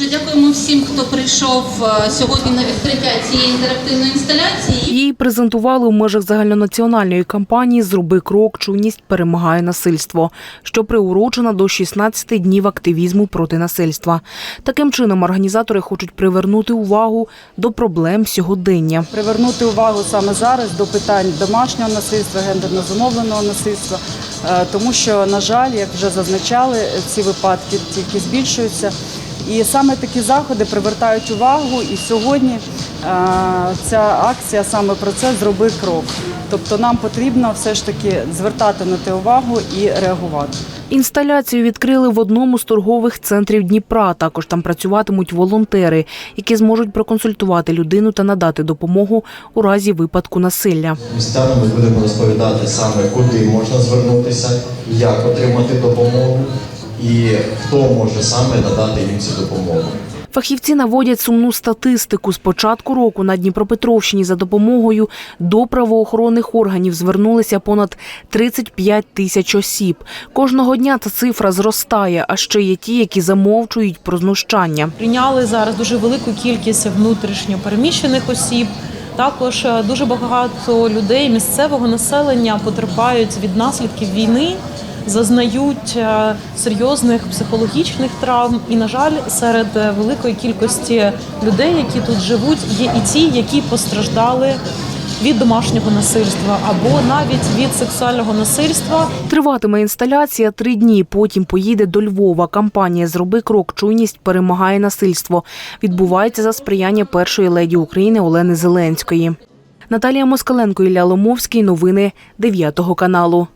Отже, дякуємо всім, хто прийшов е, сьогодні на відкриття цієї інтерактивної інсталяції. Її презентували у межах загальнонаціональної кампанії Зроби крок, чуйність перемагає насильство, що приурочена до 16 днів активізму проти насильства. Таким чином організатори хочуть привернути увагу до проблем сьогодення. привернути увагу саме зараз до питань домашнього насильства, гендерно зумовленого насильства, е, тому що, на жаль, як вже зазначали, ці випадки тільки збільшуються. І саме такі заходи привертають увагу. І сьогодні е, ця акція саме про це зроби крок. Тобто нам потрібно все ж таки звертати на те увагу і реагувати. Інсталяцію відкрили в одному з торгових центрів Дніпра. Також там працюватимуть волонтери, які зможуть проконсультувати людину та надати допомогу у разі випадку насилля. Містянам ми будемо розповідати саме, куди можна звернутися, як отримати допомогу і хто може саме надати їм цю допомогу. Фахівці наводять сумну статистику. З початку року на Дніпропетровщині за допомогою до правоохоронних органів звернулися понад 35 тисяч осіб. Кожного дня ця цифра зростає, а ще є ті, які замовчують про знущання. Прийняли зараз дуже велику кількість внутрішньо переміщених осіб. Також е, дуже багато людей місцевого населення потерпають від наслідків війни, зазнають е, серйозних психологічних травм. І, на жаль, серед е, великої кількості людей, які тут живуть, є і ті, які постраждали від домашнього насильства або навіть від сексуального насильства. Триватиме інсталяція три дні. Потім поїде до Львова. Кампанія Зроби крок. Чуйність перемагає насильство. Відбувається за сприяння першої леді України Олени Зеленської. Наталія Москаленко, Ілля Ломовський. Новини 9 каналу.